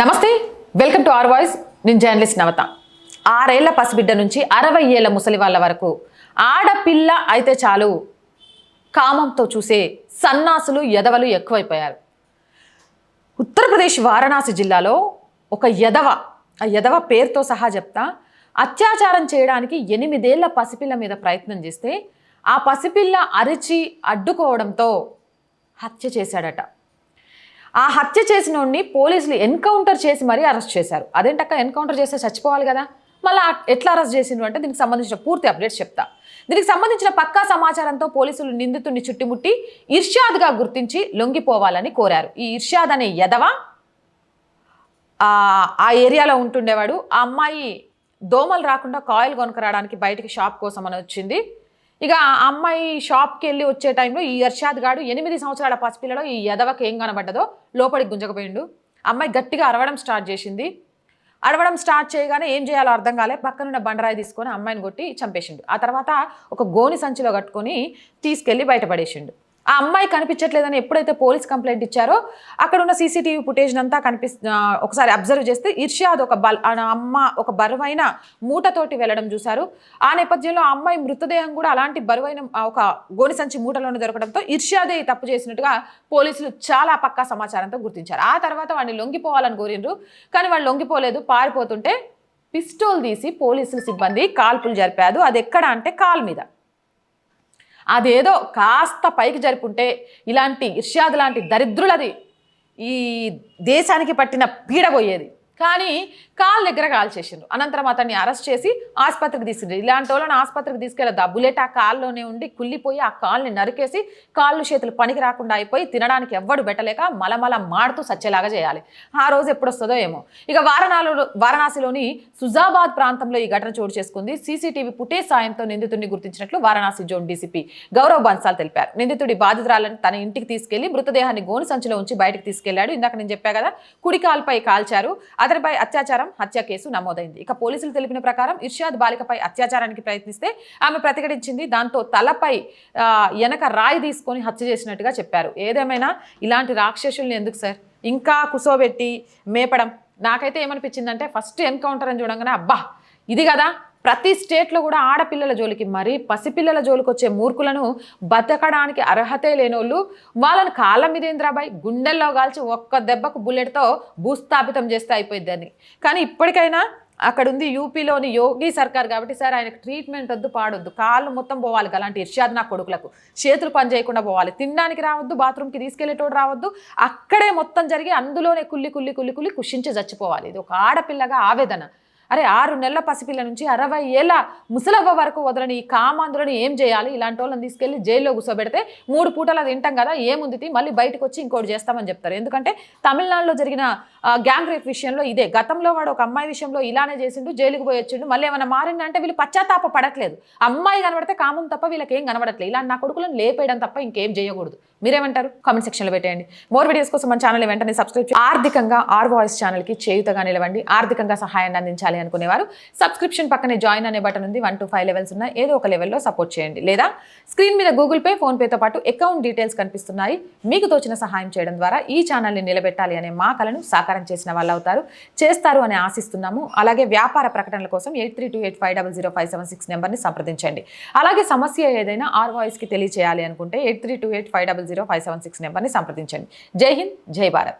నమస్తే welcome to R voice. నేను journalist Navata. ఆరేళ్ళ పసిబిడ్డ నుంచి అరవై ఏళ్ళ ముసలి వాళ్ళ వరకు ఆడపిల్ల అయితే చాలు కామంతో చూసే సన్నాసులు ఎదవలు ఎక్కువైపోయారు. ఉత్తరప్రదేశ్ వారణాసి జిల్లాలో ఒక ఎదవ ఆ యదవ పేరుతో సహా చెప్తా అత్యాచారం చేయడానికి ఎనిమిదేళ్ళ పసిపిల్ల మీద ప్రయత్నం చేస్తే ఆ పసిపిల్ల అరిచి అడ్డుకోవడంతో హత్య చేశాడట. ఆ హత్య చేసిన పోలీసులు ఎన్కౌంటర్ చేసి మరీ అరెస్ట్ చేశారు. అదేంటక్క? ఎన్కౌంటర్ చేస్తే చచ్చిపోవాలి కదా? మళ్ళీ ఎట్లా అరెస్ట్ చేసిండ్రు అంటే దీనికి సంబంధించిన పూర్తి అప్డేట్స్ చెప్తా. దీనికి సంబంధించిన పక్కా సమాచారంతో పోలీసులు నిందితుడిని చుట్టుముట్టి ఇర్షాద్గా గుర్తించి లొంగిపోవాలని కోరారు. ఈ ఇర్షాద్ అనే యదవ ఆ ఏరియాలో ఉంటుండేవాడు. ఆ అమ్మాయి దోమలు రాకుండా కాయిల్ కొనుకరావడానికి బయటికి షాప్ కోసం అని వచ్చింది. ఇక ఆ అమ్మాయి షాప్కి వెళ్ళి వచ్చే టైంలో ఈ అర్షాద్ గాడు ఎనిమిది సంవత్సరాల పసిపిల్లలో ఈ యదవకి ఏం కనబడ్డదో లోపలికి గుంజకపోయిండు. అమ్మాయి గట్టిగా అరవడం స్టార్ట్ చేసింది. అడవడం స్టార్ట్ చేయగానే ఏం చేయాలో అర్థం కాలే. పక్కనున్న బండరాయి తీసుకొని అమ్మాయిని కొట్టి చంపేసిండు. ఆ తర్వాత ఒక గోని సంచిలో కట్టుకొని తీసుకెళ్ళి బయటపడేసిండు ఆ అమ్మాయి కనిపించట్లేదని ఎప్పుడైతే పోలీస్ కంప్లైంట్ ఇచ్చారో అక్కడ ఉన్న సీసీటీవీ ఫుటేజ్ అంతా కనిపి ఒకసారి అబ్జర్వ్ చేస్తే ఇర్షాద్ ఒక బల్ ఆ అమ్మ ఒక బరువైన మూటతోటి వెళ్ళడం చూశారు. ఆ నేపథ్యంలో ఆ అమ్మాయి మృతదేహం కూడా అలాంటి బరువైన ఒక గోని సంచి మూటలోనే దొరకడంతో ఇర్షాదే ఈ తప్పు చేసినట్టుగా పోలీసులు చాలా పక్కా సమాచారంతో గుర్తించారు. ఆ తర్వాత వాడిని లొంగిపోవాలని కోరిండ్రు కానీ వాళ్ళు లొంగిపోలేదు. పారిపోతుంటే పిస్టోల్ తీసి పోలీసుల సిబ్బంది కాల్పులు జరిపారు. అది ఎక్కడ అంటే కాల్ మీద. అదేదో కాస్త పైకి జరుపుంటే ఇలాంటి ఇర్షాద్ లాంటి దరిద్రులది ఈ దేశానికి పట్టిన పీడబోయేది కానీ కాల్ దగ్గర కాల్ చేసిండ్రు. అనంతరం అతన్ని అరెస్ట్ చేసి ఆసుపత్రికి తీసుకుండ్రు ఇలాంటి వాళ్ళని ఆసుపత్రికి తీసుకెళ్ళి ఆ ఆ కాల్లోనే ఉండి కుళ్ళిపోయి ఆ కాల్ని నరికేసి కాళ్ళు చేతులు పనికి రాకుండా అయిపోయి తినడానికి ఎవ్వడు పెట్టలేక మలమల మాడుతూ సచ్చేలాగా చేయాలి. ఆ రోజు ఎప్పుడు వస్తుందో ఏమో. ఇక వారణాలు వారణాసిలోని సుజాబాద్ ప్రాంతంలో ఈ ఘటన చోటు చేసుకుంది. సీసీటీవీ పుట్టే సాయంతో నిందితుడిని గుర్తించినట్లు వారణాసి జోన్ డీసీపీ గౌరవ్ బన్సాల్ తెలిపారు. నిందితుడి బాధితురాలను తన ఇంటికి తీసుకెళ్ళి మృతదేహాన్ని గోను సంచిలో ఉంచి బయటకు తీసుకెళ్ళాడు. ఇందాక నేను చెప్పా కదా కుడి కాల్పై కాల్చారు. అతనిపై అత్యాచారం హత్య కేసు నమోదైంది. ఇక పోలీసులు తెలిపిన ప్రకారం ఇర్షాద్ బాలికపై అత్యాచారానికి ప్రయత్నిస్తే ఆమె ప్రతిఘటించింది. దాంతో తలపై వెనక రాయి తీసుకొని హత్య చేసినట్టుగా చెప్పారు. ఏదేమైనా ఇలాంటి రాక్షసుల్ని ఎందుకు సార్? ఇంకా కుసోబెట్టి మేపడం నాకైతే ఏమనిపించిందంటే ఫస్ట్ ఎన్కౌంటర్ అని చూడంగానే అబ్బా ఇది కదా ప్రతి స్టేట్లో కూడా ఆడపిల్లల జోలికి మరీ పసిపిల్లల జోలికి వచ్చే మూర్ఖులను బతకడానికి అర్హతే లేనోళ్ళు వాళ్ళని కాళ్ళ మీద ఇంద్రాబాయ్ గుండెల్లో కాల్చి ఒక్క దెబ్బకు బుల్లెట్తో భూస్థాపితం చేస్తే అయిపోయిద్దని కానీ ఇప్పటికైనా అక్కడ ఉంది యూపీలోని యోగి సర్కార్ కాబట్టి సార్ ఆయనకు ట్రీట్మెంట్ వద్దు పాడొద్దు. కాళ్ళు మొత్తం పోవాలి అలాంటి ఇర్షాద్ నా కొడుకులకు. చేతులు పని చేయకుండా పోవాలి. తినడానికి రావద్దు బాత్రూమ్కి తీసుకెళ్ళేటోడు రావద్దు. అక్కడే మొత్తం జరిగి అందులోనే కుల్లి కుల్లి కుల్లి కుల్లి కుషించి చచ్చిపోవాలి. ఇది ఒక ఆడపిల్లగా ఆవేదన. అరే ఆరు నెలల పసిపిల్ల నుంచి అరవై ఏళ్ళ ముసలవ్వ వరకు వదలని ఈ కామాంధులను ఏం చేయాలి? ఇలాంటి వాళ్ళని తీసుకెళ్ళి జైల్లో కూర్చోబెడితే మూడు పూటలు అది తింటాం కదా ఏముంది మళ్ళీ బయటకు వచ్చి ఇంకోటి చేస్తామని చెప్తారు. ఎందుకంటే తమిళనాడులో జరిగిన గ్యాంగ్ రేప్ విషయంలో ఇదే. గతంలో వాడు ఒక అమ్మాయి విషయంలో ఇలానే చేసిండు జైలుకు పోయి వచ్చిండు. మళ్ళీ ఏమైనా మారిందంటే వీళ్ళు పశ్చాత్తాప పడట్లేదు. అమ్మాయి కనబడితే కామం తప్ప వీళ్ళకి ఏం కనబడట్లేదు. ఇలా నా కొడుకులను లేపేయడం తప్ప ఇంకేం చేయకూడదు. మీరేమంటారు? కామెంట్ సెక్షన్లో పెట్టేయండి. మోర్ వీడియోస్ కోసం మన ఛానల్ వెంటనే సబ్స్క్రైబ్ చేయండి ఆర్థికంగా ఆర్ వాయిస్ ఛానల్కి చేయుతగా నిలవండి ఆర్థికంగా సహాయాన్ని అందించాలి అనుకునేవారు. సబ్స్క్రిప్షన్ పక్కనే జాయిన్ అనే బటన్ ఉంది. వన్ టు ఫైవ్ లెవెల్స్ ఉన్నాయి. ఏదో ఒక లెవెల్లో సపోర్ట్ చేయండి. లేదా స్క్రీన్ మీద గూగుల్ పే ఫోన్పేతో పాటు అకౌంట్ డీటెయిల్స్ కనిపిస్తున్నాయి. మీకు తోచిన సహాయం చేయడం ద్వారా ఈ ఛానల్ని నిలబెట్టాలి అనే మా కలను సాకారం చేసిన వాళ్ళు అవుతారు. చేస్తారు అని ఆశిస్తున్నాము. అలాగే వ్యాపార ప్రకటనల కోసం eight three two eight five double zero five seven six నెంబర్ని సంప్రదించండి. అలాగే సమస్య ఏదైనా ఆర్ వాయిస్కి తెలియచేయాలి అనుకుంటే eight three two eight five double zero five seven six నెంబర్ని సంప్రదించండి. జై హింద్ జై భారత్.